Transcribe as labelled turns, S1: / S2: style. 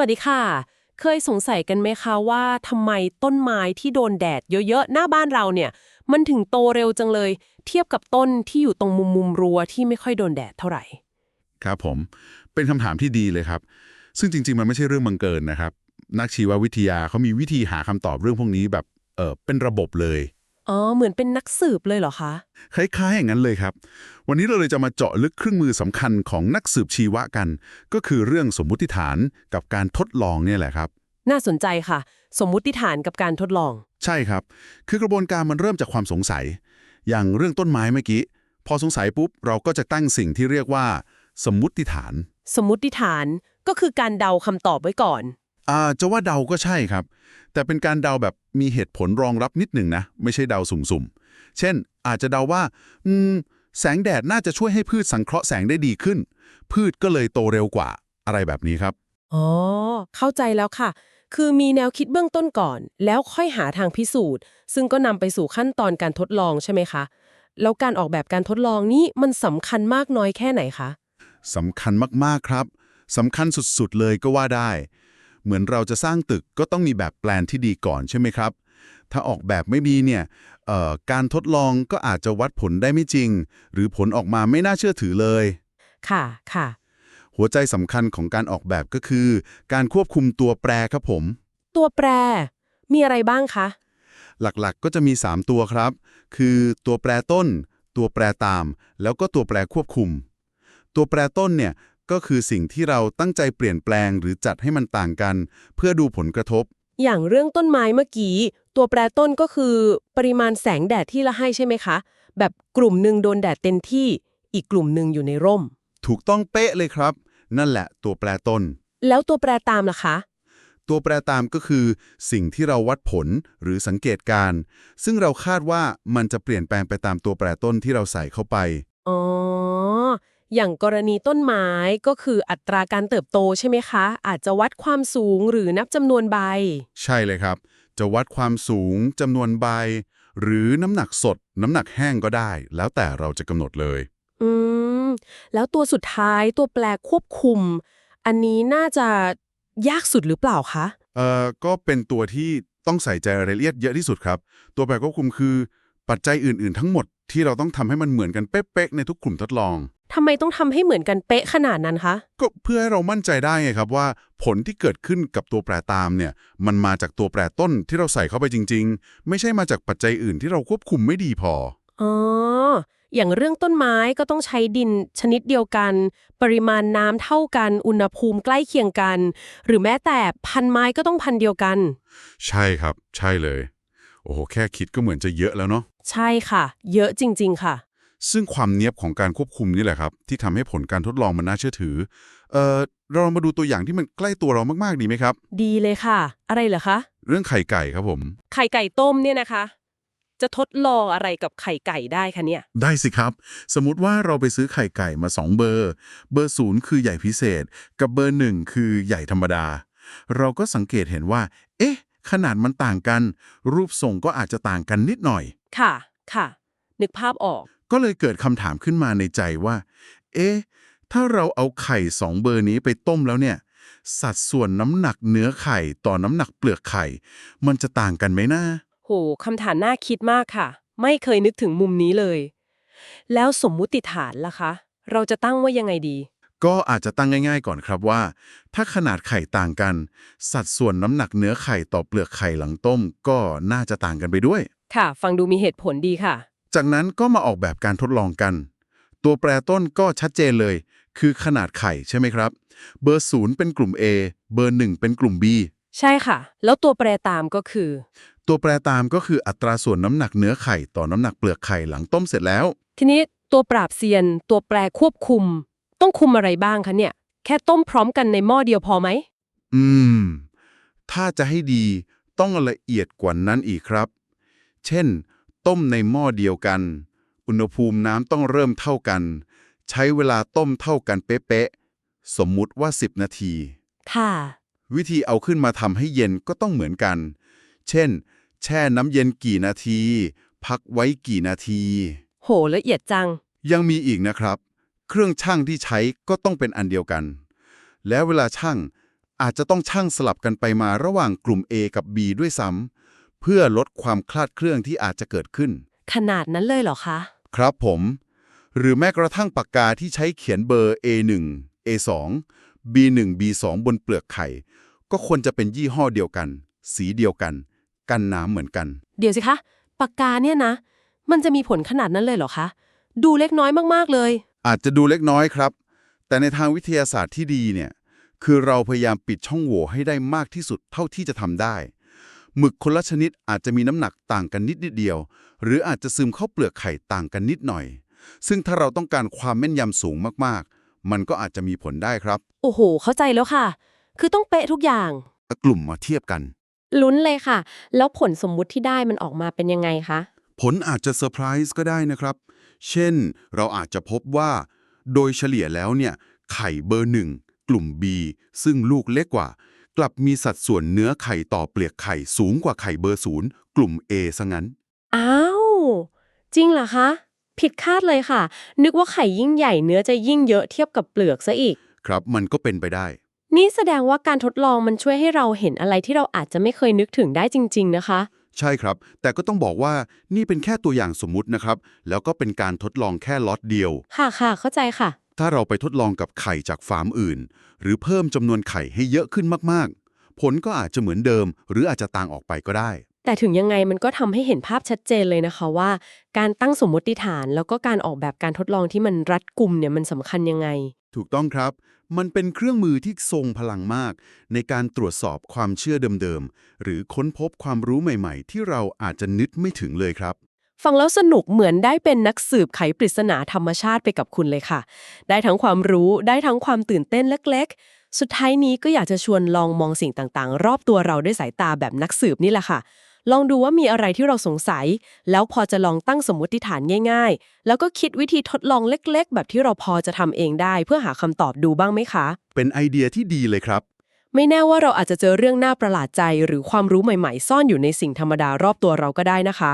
S1: วัสดีค่ะ เคยสงสัยกันไหมคะว่าทำไมต้นไม้ที่โดนแดดเยอะๆ หน้าบ้านเราเนี่ย มันถึงโตเร็วจังเลย เทียบกับต้นที่อยู่ตรงมุมมุมรั้วที่ไม่ค่อยโดนแดดเท่าไหร่
S2: ครับผม เป็นคำถามที่ดีเลยครับ ซึ่งจริงๆ มันไม่ใช่เรื่องบังเกินนะครับ นักชีววิทยาเขามีวิธีหาคำตอบเรื่องพวกนี้แบบเออเป็นระบบเลย
S1: อ๋อ เหมือนเป็นนักสืบเลยเหรอคะ
S2: คล้ายๆอย่างนั้นเลยครับ วันนี้เราเลยจะมาเจาะลึกเครื่องมือสำคัญของนักสืบชีวะกัน ก็คือเรื่องสมมุติฐานกับการทดลองเนี่ยแหละครับ
S1: น่าสนใจค่ะ สมมุติฐานกับการทดลอง
S2: ใช่ครับ คือกระบวนการมันเริ่มจากความสงสัย อย่างเรื่องต้นไม้เมื่อกี้ พอสงสัยปุ๊บเราก็จะตั้งสิ่งที่เรียกว่า สมมุติฐาน
S1: สมมุติฐานก็คือการเดาคำตอบไว้ก่อน
S2: อ่าจะว่าเดาก็ใช่ครับ แต่เป็นการเดาแบบมีเหตุผลรองรับนิดหนึ่งนะ ไม่ใช่เดาสุ่มๆ เช่น อาจจะเดาว่า อืม แสงแดดน่าจะช่วยให้พืชสังเคราะห์แสงได้ดีขึ้น พืชก็เลยโตเร็วกว่าอะไรแบบนี้ครับ
S1: อ๋อ เข้าใจแล้วค่ะ คือมีแนวคิดเบื้องต้นก่อน แล้วค่อยหาทางพิสูจน์ ซึ่งก็นำไปสู่ขั้นตอนการทดลองใช่ไหมคะ แล้วการออกแบบการทดลองนี้มันสำคัญมากน้อยแค่ไหนคะ
S2: สำคัญมากๆครับสำคัญสุดๆเลยก็ว่าได้ เหมือนเราจะสร้างตึกก็ต้องมีแบบแปลนที่ดีก่อนใช่ไหมครับ ถ้าออกแบบไม่ดีเนี่ยเอ่อการทดลองก็อาจจะวัดผลได้ไม่จริง หรือผลออกมาไม่น่าเชื่อถือเลย
S1: ค่ะค่ะ
S2: หัวใจสำคัญของการออกแบบก็คือ การควบคุมตัวแปรครับผม
S1: ตัวแปร มีอะไรบ้างคะ
S2: หลักๆก็จะมี 3 ตัวครับ คือตัวแปรต้น ตัวแปรตาม แล้วก็ตัวแปรควบคุม ตัวแปรต้นเนี่ย ก็คือสิ่งที่เราตั้งใจเปลี่ยนแปลงหรือจัดให้มันต่างกัน เพื่อดูผลกระทบ
S1: อย่างเรื่องต้นไม้เมื่อกี้ ตัวแปรต้นก็คือ ปริมาณแสงแดดที่ละให้ใช่ไหมคะ แบบกลุ่มหนึ่งโดนแดดเต็มที่ อีกกลุ่มหนึ่งอยู่ในร่ม
S2: ถูกต้องเป๊ะเลยครับ นั่นแหละตัวแปรต้น
S1: แล้วตัวแปรตามล่ะคะ
S2: ตัวแปรตามก็คือ สิ่งที่เราวัดผลหรือสังเกตการณ์ซึ่งเราคาดว่ามันจะเปลี่ยนแปลงไปตามตัวแปรต้นที่เราใส่เข้าไป
S1: อ๋อ อย่างกรณีต้นไม้ก็คืออัตราการเติบโตใช่ไหมคะ อาจจะวัดความสูงหรือนับจำนวนใบ
S2: ใช่เลยครับ จะวัดความสูงจำนวนใบ หรือน้ำหนักสด น้ำหนักแห้งก็ได้ แล้วแต่เราจะกำหนดเลย
S1: อืม แล้วตัวสุดท้ายตัวแปรควบคุม อันนี้น่าจะยากสุดหรือเปล่าคะ
S2: เอ่อก็เป็นตัวที่ต้องใส่ใจรายละเอียดเยอะที่สุดครับ ตัวแปรควบคุมคือ ปัจจัยอื่น ๆ ทั้งหมดที่เราต้องทำให้มันเหมือนกันเป๊ะๆในทุกกลุ่มทดลอง
S1: ทำไมต้องทำให้เหมือนกันเป๊ะขนาดนั้นคะ
S2: ก็เพื่อให้เรามั่นใจได้ไงครับว่า ผลที่เกิดขึ้นกับตัวแปรตามเนี่ย มันมาจากตัวแปรต้นที่เราใส่เข้าไปจริง ๆ ไม่ใช่มาจากปัจจัยอื่นที่เราควบคุมไม่ดีพอ
S1: อ๋อ อย่างเรื่องต้นไม้ก็ต้องใช้ดินชนิดเดียวกัน ปริมาณน้ำเท่ากัน อุณหภูมิใกล้เคียงกัน หรือแม้แต่พันไม้ก็ต้องพันเดียวกัน
S2: ใช่ครับ ใช่เลย โอ้โหแค่คิดก็เหมือนจะเยอะแล้วเนาะ
S1: ใช่ค่ะ เยอะจริง ๆ ค่ะ
S2: ซึ่งความเนียบของการควบคุมนี่แหละครับ ที่ทำให้ผลการทดลองมันน่าเชื่อถือเอ่อเรามาดูตัวอย่างที่มันใกล้ตัวเรามากๆดีไหมครับ
S1: ดีเลยค่ะ อะไรเหรอคะ
S2: เรื่องไข่ไก่ครับผม
S1: ไข่ไก่ต้มเนี่ยนะคะ จะทดลองอะไรกับไข่ไก่ได้คะเนี่ย
S2: ได้สิครับ สมมุติว่าเราไปซื้อไข่ไก่มา 2 เบอร์ เบอร์ศูนย์คือใหญ่พิเศษ กับเบอร์หนึ่งคือใหญ่ธรรมดา เราก็สังเกตเห็นว่า เอ๊ะ ขนาดมันต่างกัน รูปทรงก็อาจจะต่างกันนิดหน่อย
S1: ค่ะ ค่ะ นึกภาพออก
S2: ก็เลยเกิดคำถามขึ้นมาในใจว่า เอ๊ะ ถ้าเราเอาไข่สองเบอร์นี้ไปต้มแล้วเนี่ย สัดส่วนน้ำหนักเนื้อไข่ต่อน้ำหนักเปลือกไข่ มันจะต่างกันไหมนะ
S1: โหคำถามน่าคิดมากค่ะ ไม่เคยนึกถึงมุมนี้เลย แล้วสมมุติฐานล่ะคะ เราจะตั้งว่ายังไงดี
S2: ก็อาจจะตั้งง่าย ๆ ก่อนครับว่า ถ้าขนาดไข่ต่างกัน สัดส่วนน้ำหนักเนื้อไข่ต่อเปลือกไข่หลังต้ม ก็น่าจะต่างกันไปด้วย
S1: ค่ะ ฟังดูมีเหตุผลดีค่ะ
S2: จากนั้นก็มาออกแบบการทดลองกัน ตัวแปรต้นก็ชัดเจนเลย คือขนาดไข่ใช่ไหมครับ เบอร์ศูนย์เป็นกลุ่ม A เบอร์หนึ่งเป็นกลุ่ม B
S1: ใช่ค่ะ แล้วตัวแปรตามก็คือ
S2: ตัวแปรตามก็คืออัตราส่วนน้ำหนักเนื้อไข่ต่อน้ำหนักเปลือกไข่หลังต้มเสร็จแล้ว
S1: ทีนี้ตัวปราบเซียน ตัวแปรควบคุม ต้องคุมอะไรบ้างคะเนี่ย แค่ต้มพร้อมกันในหม้อเดียวพอไหม
S2: อืม ถ้าจะให้ดีต้องละเอียดกว่านั้นอีกครับ เช่น ต้มในหม้อเดียวกัน อุณหภูมิน้ำต้องเริ่มเท่ากัน ใช้เวลาต้มเท่ากันเป๊ะๆ สมมุติว่า 10 นาที
S1: ค่ะ
S2: วิธีเอาขึ้นมาทำให้เย็นก็ต้องเหมือนกัน เช่น แช่น้ำเย็นกี่นาที พักไว้กี่นาที
S1: โหละเอียดจัง
S2: ยังมีอีกนะครับ เครื่องช่างที่ใช้ก็ต้องเป็นอันเดียวกัน แล้วเวลาช่างอาจจะต้องชั่งสลับกันไปมาระหว่างกลุ่ม A กับ B ด้วยซ้ำเพื่อลดความคลาดเคลื่อนที่อาจจะเกิดขึ้น
S1: ขนาดนั้นเลยเหรอคะ
S2: ครับผม หรือแม้กระทั่งปากกาที่ใช้เขียนเบอร์ A1 A2 B1 B2 บนเปลือกไข่ ก็ควรจะเป็นยี่ห้อเดียวกัน สีเดียวกัน กันน้ำเหมือนกัน
S1: เดี๋ยวสิคะ ปากกาเนี่ยนะ มันจะมีผลขนาดนั้นเลยเหรอคะ ดูเล็กน้อยมากๆเลย
S2: อาจจะดูเล็กน้อยครับ แต่ในทางวิทยาศาสตร์ที่ดีเนี่ย คือเราพยายามปิดช่องโหว่ให้ได้มากที่สุดเท่าที่จะทำได้ หมึกคนละชนิดอาจจะมีน้ำหนักต่างกันนิดนิดเดียว หรืออาจจะซึมเข้าเปลือกไข่ต่างกันนิดหน่อย ซึ่งถ้าเราต้องการความแม่นยำสูงมากๆ มันก็อาจจะมีผลได้ครับ
S1: โอ้โห เข้าใจแล้วค่ะ คือต้องเป๊ะทุกอย่าง
S2: เอากลุ่มมาเทียบกัน
S3: ลุ้นเลยค่ะ แล้วผลสมมุติที่ได้มันออกมาเป็นยังไงคะ
S2: ผลอาจจะเซอร์ไพรส์ก็ได้นะครับ เช่น เราอาจจะพบว่า โดยเฉลี่ยแล้วเนี่ย ไข่เบอร์หนึ่งกลุ่ม B ซึ่งลูกเล็กกว่า กลับมีสัดส่วนเนื้อไข่ต่อเปลือกไข่สูงกว่าไข่เบอร์ศูนย์กลุ่ม A ซะงั้น
S3: อ้าว จริงเหรอคะ ผิดคาดเลยค่ะ นึกว่าไข่ยิ่งใหญ่เนื้อจะยิ่งเยอะเทียบกับเปลือกซะอีก
S2: ครับมันก็เป็นไปได้
S3: นี่แสดงว่าการทดลองมันช่วยให้เราเห็นอะไรที่เราอาจจะไม่เคยนึกถึงได้จริง ๆ นะคะ
S2: ใช่ครับ แต่ก็ต้องบอกว่านี่เป็นแค่ตัวอย่างสมมุตินะครับ แล้วก็เป็นการทดลองแค่ล็อตเดียว
S3: ค่ะค่ะเข้าใจค่ะ
S2: ถ้าเราไปทดลองกับไข่จากฟาร์มอื่น หรือเพิ่มจำนวนไข่ให้เยอะขึ้นมากๆ ผลก็อาจจะเหมือนเดิม หรืออาจจะต่างออกไปก็ได้
S3: แต่ถึงยังไงมันก็ทำให้เห็นภาพชัดเจนเลยนะคะว่า การตั้งสมมติฐานแล้วก็การออกแบบการทดลองที่มันรัดกุมเนี่ยมันสำคัญยังไง
S2: ถูกต้องครับ มันเป็นเครื่องมือที่ทรงพลังมาก ในการตรวจสอบความเชื่อเดิมๆหรือค้นพบความรู้ใหม่ ๆ ที่เราอาจจะนึกไม่ถึงเลยครับ
S1: ฟังแล้วสนุกเหมือนได้เป็นนักสืบไขปริศนาธรรมชาติไปกับคุณเลยค่ะ ได้ทั้งความรู้ได้ทั้งความตื่นเต้นเล็ก ๆ สุดท้ายนี้ก็อยากจะชวนลองมองสิ่งต่างๆ รอบตัวเราด้วยสายตาแบบนักสืบนี่แหละค่ะ ลองดูว่ามีอะไรที่เราสงสัย แล้วพอจะลองตั้งสมมติฐานง่าย ๆ แล้วก็คิดวิธีทดลองเล็ก ๆ แบบที่เราพอจะทำเองได้ เพื่อหาคำตอบดูบ้างไหมคะ
S2: เป็นไอเดียที่ดีเลยครับ
S1: ไม่แน่ว่าเราอาจจะเจอเรื่องน่าประหลาดใจ หรือความรู้ใหม่ ๆ ซ่อนอยู่ในสิ่งธรรมดารอบตัวเราก็ได้นะคะ